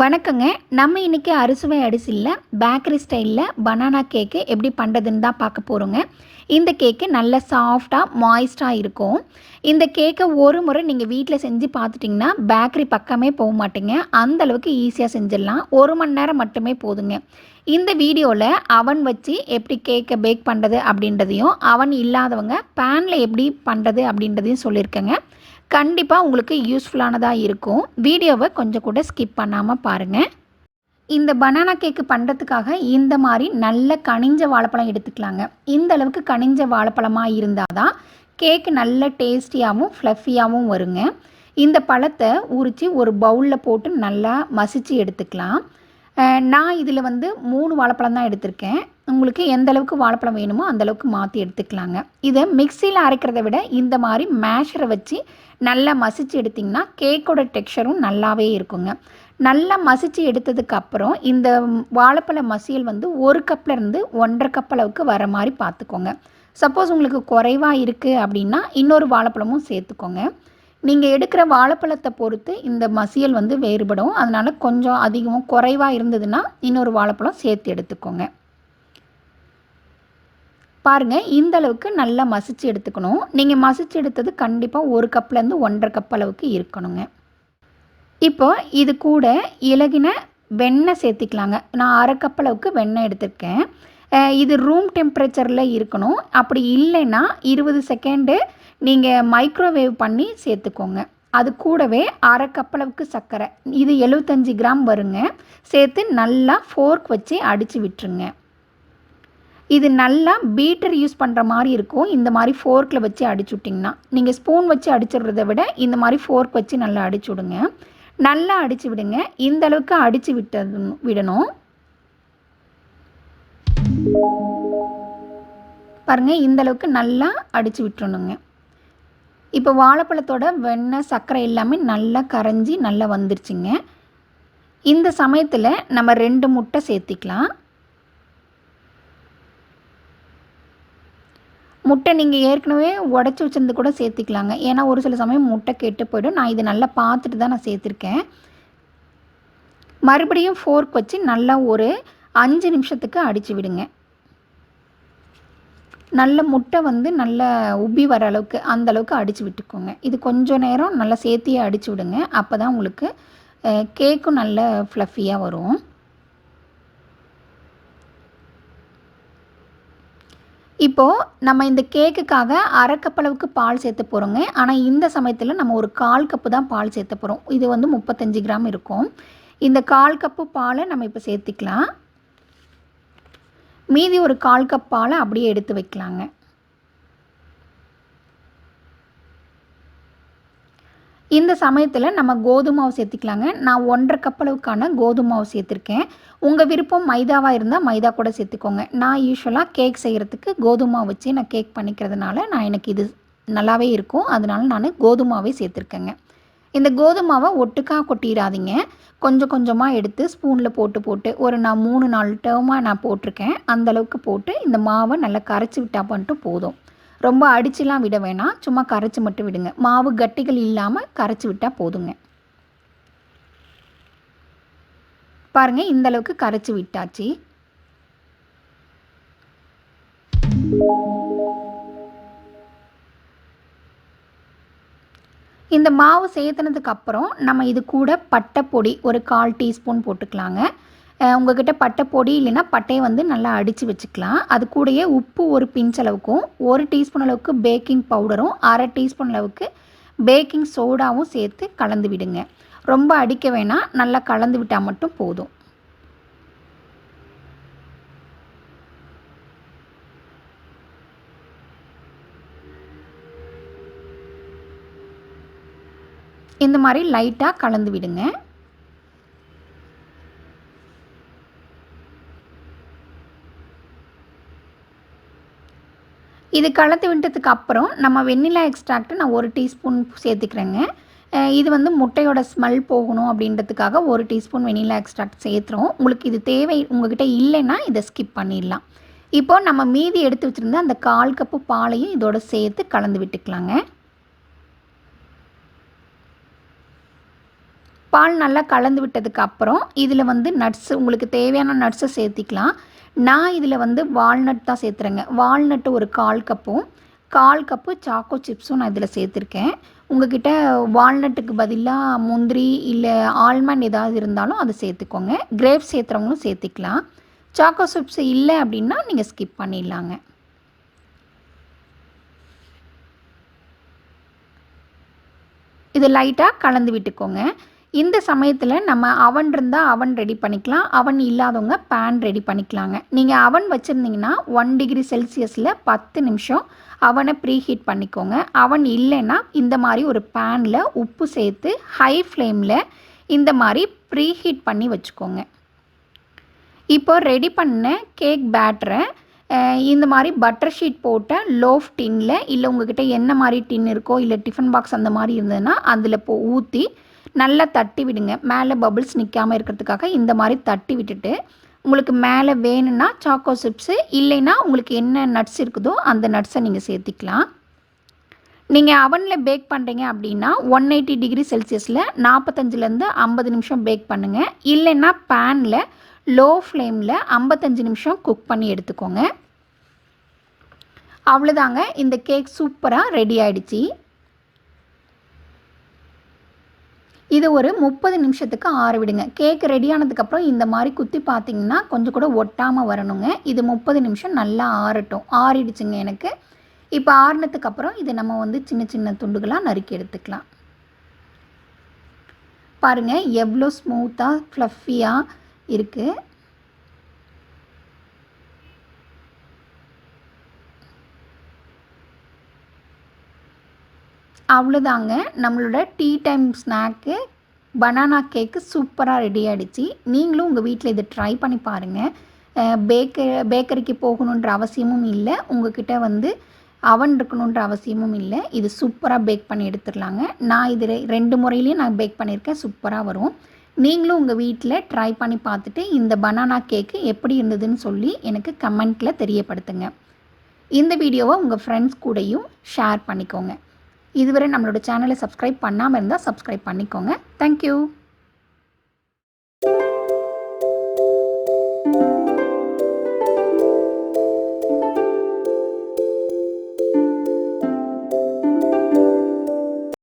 வணக்கங்க. நம்ம இன்றைக்கி அறுசுவை அரிசியில் பேக்கரி ஸ்டைலில் பனானா கேக்கு எப்படி பண்ணுறதுன்னு தான் பார்க்க போகிறோங்க இந்த கேக்கு நல்ல சாஃப்டாக மாய்ஸ்டாக இருக்கும். இந்த கேக்கை ஒரு முறை நீங்கள் வீட்டில் செஞ்சு பார்த்துட்டிங்கன்னா பேக்கரி பக்கமே போக மாட்டேங்க. அந்தளவுக்கு ஈஸியாக செஞ்சிடலாம். ஒரு மணி நேரம் மட்டுமே போதுங்க. இந்த வீடியோவில் அவன் வச்சு எப்படி கேக்கை பேக் பண்ணுறது அப்படின்றதையும் அவன் இல்லாதவங்க பேனில் எப்படி பண்ணுறது அப்படின்றதையும் சொல்லியிருக்கேங்க. கண்டிப்பாக உங்களுக்கு யூஸ்ஃபுல்லானதாக இருக்கும். வீடியோவை கொஞ்சம் கூட ஸ்கிப் பண்ணாமல் பாருங்கள் இந்த பனானா கேக்கு பண்ணுறதுக்காக இந்த மாதிரி நல்ல கனிஞ்ச வாழைப்பழம் எடுத்துக்கலாங்க. இந்த அளவுக்கு கனிஞ்ச வாழைப்பழமாக இருந்தால் தான் கேக்கு நல்ல டேஸ்டியாகவும் ஃப்ளஃபியாகவும் வருங்க. இந்த பழத்தை உரித்து ஒரு பவுலில் போட்டு நல்லா மசித்து எடுத்துக்கலாம். நான் இதில் வந்து மூணு வாழைப்பழம் தான் எடுத்திருக்கேன். உங்களுக்கு எந்த அளவுக்கு வாழைப்பழம் வேணுமோ அந்த அளவுக்கு மாற்றி எடுத்துக்கலாங்க. இதை மிக்சியில் அரைக்கிறத விட இந்த மாதிரி மேஷரை வச்சு நல்லா மசிச்சு எடுத்திங்கன்னா கேக்கோட டெக்ஸ்டரும் நல்லாவே இருக்குங்க. நல்லா மசிச்சு எடுத்ததுக்கப்புறம் இந்த வாழைப்பழ மசியல் வந்து ஒரு கப்லேருந்து ஒன்றரை கப் அளவுக்கு வர மாதிரி பார்த்துக்கோங்க சப்போஸ் உங்களுக்கு குறைவாக இருக்குது அப்படின்னா இன்னொரு வாழைப்பழமும் சேர்த்துக்கோங்க. நீங்கள் எடுக்கிற வாழைப்பழத்தை பொறுத்து இந்த மசியல் வந்து வேறுபடும். அதனால் கொஞ்சம் அதிகமாக குறைவாக இருந்ததுன்னா இன்னொரு வாழைப்பழம் சேர்த்து எடுத்துக்கோங்க. பாருங்கள் இந்த அளவுக்கு நல்லா மசிச்சு எடுத்துக்கணும். நீங்கள் மசிச்சு எடுத்தது கண்டிப்பாக ஒரு கப்லேருந்து ஒன்றரை கப் அளவுக்கு இருக்கணுங்க. இப்போ இது கூட இலகின வெண்ணெய் சேர்த்திக்கலாங்க. நான் அரை கப் அளவுக்கு வெண்ணெய் எடுத்திருக்கேன். இது ரூம் டெம்பரேச்சரில் இருக்கணும். அப்படி இல்லைன்னா இருபது செகண்டு நீங்கள் மைக்ரோவேவ் பண்ணி சேர்த்துக்கோங்க. அது கூடவே அரை கப் அளவுக்கு சர்க்கரை. இது எழுபத்தஞ்சி கிராம் வருங்க. சேர்த்து நல்லா ஃபோர்க் வச்சு அடித்து விட்டுருங்க. இது நல்லா பீட்டர் யூஸ் பண்ணுற மாதிரி இருக்கும். இந்த மாதிரி ஃபோர்க்கில் வச்சு அடிச்சு விட்டிங்கன்னா நீங்கள் ஸ்பூன் வச்சு அடிச்சிடுறத விட இந்த மாதிரி ஃபோர்க் வச்சு நல்லா அடிச்சு விடுங்க. நல்லா அடித்து விடுங்க. இந்த அளவுக்கு அடித்து விட்டது விடணும். பாருங்கள் இந்த அளவுக்கு நல்லா அடித்து விட்டுறணுங்க. இப்போ வாழைப்பழத்தோட வெண்ணெய் சர்க்கரை எல்லாமே நல்லா கரைஞ்சி நல்லா வந்துருச்சுங்க. இந்த சமயத்தில் நம்ம ரெண்டு முட்டை சேர்த்திக்கலாம். முட்டை நீங்கள் ஏற்கனவே உடச்சி வச்சிருந்து கூட சேர்த்திக்கலாங்க. ஏன்னா ஒரு சில சமயம் முட்டை கெட்டு போயிடும். நான் இது நல்லா பார்த்துட்டு தான் நான் சேர்த்துருக்கேன். மறுபடியும் ஃபோர்க் வச்சு நல்லா ஒரு அஞ்சு நிமிஷத்துக்கு அடித்து விடுங்க. நல்ல முட்டை வந்து நல்லா உப்பி வர அளவுக்கு அந்த அளவுக்கு அடித்து விட்டுக்கோங்க. இது கொஞ்சம் நேரம் நல்லா சேர்த்தியே அடித்து விடுங்க. அப்போ தான் உங்களுக்கு கேக்கும் நல்ல ஃப்ளஃபியாக வரும். இப்போது நம்ம இந்த கேக்குக்காக அரை பால் சேர்த்து போகிறோங்க ஆனால் இந்த சமயத்தில் நம்ம ஒரு கால் கப்பு தான் பால் சேர்த்த போகிறோம் இது வந்து முப்பத்தஞ்சு கிராம் இருக்கும். இந்த கால் கப்பு பாலை நம்ம இப்போ சேர்த்துக்கலாம். மீதி ஒரு கால் கப் பாலை அப்படியே எடுத்து வைக்கலாங்க. இந்த சமயத்தில் நம்ம கோதுமை மாவு சேர்த்துக்கலாங்க. நான் ஒன்றரை கப் அளவுக்கான கோதுமை மாவு சேர்த்துருக்கேன். உங்கள் விருப்பம் மைதாவாக இருந்தால் மைதா கூட சேர்த்துக்கோங்க. நான் யூஸ்வலாக கேக் செய்கிறதுக்கு கோதுமை மாவு வச்சு நான் கேக் பண்ணிக்கிறதுனால நான் எனக்கு இது நல்லாவே இருக்கும். அதனால நான் கோதுமாவே சேர்த்துருக்கேங்க. இந்த கோதுமாவை ஒட்டுக்காக கொட்டிடாதீங்க. கொஞ்சம் கொஞ்சமாக எடுத்து ஸ்பூனில் போட்டு போட்டு ஒரு நான் மூணு நாலு டேர்மாக நான் போட்டிருக்கேன். அந்தளவுக்கு போட்டு இந்த மாவை நல்லா கரைச்சி விட்டா பண்ணிட்டு போதும். ரொம்ப அடிச்சுலாம் விட வேணாம். சும்மா கரைச்சி மட்டும் விடுங்க. மாவு கட்டிகள் இல்லாமல் கரைச்சி விட்டால் போதுங்க. பாருங்கள் இந்த அளவுக்கு கரைச்சி விட்டாச்சு. இந்த மாவு சேர்த்துனதுக்கு அப்புறம் நம்ம இது கூட பட்டை பொடி ஒரு கால் டீஸ்பூன் போட்டுக்கலாங்க. உங்ககிட்ட பட்டை பொடி இல்லைன்னா பட்டையை வந்து நல்லா அடித்து வச்சுக்கலாம். அது கூடயே உப்பு ஒரு பிஞ்ச் அளவுக்கும் ஒரு டீஸ்பூன் அளவுக்கு பேக்கிங் பவுடரும் அரை டீஸ்பூன் அளவுக்கு பேக்கிங் சோடாவும் சேர்த்து கலந்து விடுங்க. ரொம்ப அடிக்க வேணாம் நல்லா கலந்து விட்டால் மட்டும் போதும். இந்த மாதிரி லைட்டாக கலந்து விடுங்க. இது கலந்து விட்டதுக்கு அப்புறம் நம்ம வெண்ணிலா எக்ஸ்ட்ராக்ட்டு நான் ஒரு டீஸ்பூன் சேர்த்துக்கிறேங்க. இது வந்து முட்டையோட ஸ்மெல் போகணும் அப்படின்றதுக்காக ஒரு டீஸ்பூன் வெனிலா எக்ஸ்ட்ராக்ட் சேர்த்துறோம். உங்களுக்கு இது தேவை உங்ககிட்ட இல்லைன்னா இதை ஸ்கிப் பண்ணிடலாம். இப்போ நம்ம மீதி எடுத்து வச்சுருந்த அந்த கால் கப்பு பாலையும் இதோட சேர்த்து கலந்து விட்டுக்கலாங்க. பால் நல்லா கலந்து விட்டதுக்கு அப்புறம் இதில் வந்து நட்ஸு உங்களுக்கு தேவையான நட்ஸை சேர்த்திக்கலாம். நான் இதில் வந்து வால்நட் தான் சேர்த்துறேங்க. வால்நட்டு ஒரு கால் கப்பும் கால் கப்பு சாக்கோ சிப்ஸும் நான் இதில் சேர்த்துருக்கேன். உங்ககிட்ட வால்நட்டுக்கு பதிலாக முந்திரி இல்லை ஆல்மண்ட் ஏதாவது இருந்தாலும் அதை சேர்த்துக்கோங்க. கிரேப் சேர்த்துறவங்களும் சேர்த்துக்கலாம். சாக்கோ சிப்ஸ் இல்லை அப்படின்னா நீங்கள் ஸ்கிப் பண்ணிடலாங்க. இது லைட்டாக கலந்து விட்டுக்கோங்க. இந்த சமயத்தில் நம்ம அவன் இருந்தால் அவன் ரெடி பண்ணிக்கலாம். அவன் இல்லாதவங்க பேன் ரெடி பண்ணிக்கலாங்க. நீங்கள் அவன் வச்சுருந்தீங்கன்னா ஒன் டிகிரி செல்சியஸில் பத்து நிமிஷம் அவனை ப்ரீ ஹீட் பண்ணிக்கோங்க. அவன் இல்லைன்னா இந்த மாதிரி ஒரு பேனில் உப்பு சேர்த்து ஹை ஃப்ளேமில் இந்த மாதிரி ப்ரீ ஹீட் பண்ணி வச்சுக்கோங்க. இப்போ ரெடி பண்ண கேக் பேட்டரை இந்த மாதிரி பட்டர் ஷீட் போட்ட லோஃப் டின்னில் இல்லை உங்ககிட்ட என்ன மாதிரி டின் இருக்கோ இல்லை டிஃபன் பாக்ஸ் அந்த மாதிரி இருந்ததுன்னா அதில் போ ஊற்றி நல்லா தட்டி விடுங்க. மேலே பபுள்ஸ் நிற்காமல் இருக்கிறதுக்காக இந்த மாதிரி தட்டி விட்டுட்டு உங்களுக்கு மேலே வேணும்னா சாக்கோ சிப்ஸு இல்லைன்னா உங்களுக்கு என்ன நட்ஸ் இருக்குதோ அந்த நட்ஸை நீங்கள் சேர்த்திக்கலாம். நீங்கள் அவனில் பேக் பண்ணுறீங்க அப்படின்னா ஒன் எயிட்டி டிகிரி செல்சியஸில் நாற்பத்தஞ்சிலேருந்து ஐம்பது நிமிஷம் பேக் பண்ணுங்கள் இல்லைன்னா பேனில் லோ ஃப்ளேமில் ஐம்பத்தஞ்சு நிமிஷம் குக் பண்ணி எடுத்துக்கோங்க. அவ்வளோதாங்க இந்த கேக் சூப்பராக ரெடி ஆகிடுச்சி இது ஒரு முப்பது நிமிஷத்துக்கு ஆற விடுங்க. கேக் ரெடி ஆனதுக்கப்புறம் இந்த மாதிரி குத்தி பார்த்தீங்கன்னா கொஞ்சம் கூட ஒட்டாமல் வரணுங்க. இது முப்பது நிமிஷம் நல்லா ஆறட்டும். ஆறிடுச்சுங்க எனக்கு. இப்போ ஆறினதுக்கப்புறம் இதை நம்ம வந்து சின்ன சின்ன துண்டுகளாக நறுக்கி எடுத்துக்கலாம். பாருங்கள் எவ்வளோ ஸ்மூத்தாக ஃப்ளஃபியாக இருக்குது அவ்வளோதாங்க நம்மளோட tea time snack banana cake சூப்பராக ரெடி ஆகிடுச்சு நீங்களும் உங்கள் வீட்டில் இதை ட்ரை பண்ணி பாருங்கள் பேக்க பேக்கரிக்கு போகணுன்ற அவசியமும் இல்லை. உங்ககிட்ட வந்து அவன் இருக்கணுன்ற அவசியமும் இல்லை. இது சூப்பராக பேக் பண்ணி எடுத்துடலாங்க. நான் இது ரெண்டு முறையிலையும் நான் பேக் பண்ணியிருக்கேன். சூப்பராக வரும். நீங்களும் உங்கள் வீட்டில் ட்ரை பண்ணி பார்த்துட்டு இந்த பனானா கேக்கு எப்படி இருந்ததுன்னு சொல்லி எனக்கு கமெண்ட்டில் தெரியப்படுத்துங்க. இந்த வீடியோவை உங்கள் ஃப்ரெண்ட்ஸ் கூடயும் ஷேர் பண்ணிக்கோங்க. இதுவரை நம்மளோட சேனலை சப்ஸ்கிரைப் பண்ணாமல் இருந்தால் சப்ஸ்கிரைப் பண்ணிக்கோங்க. தேங்க்யூ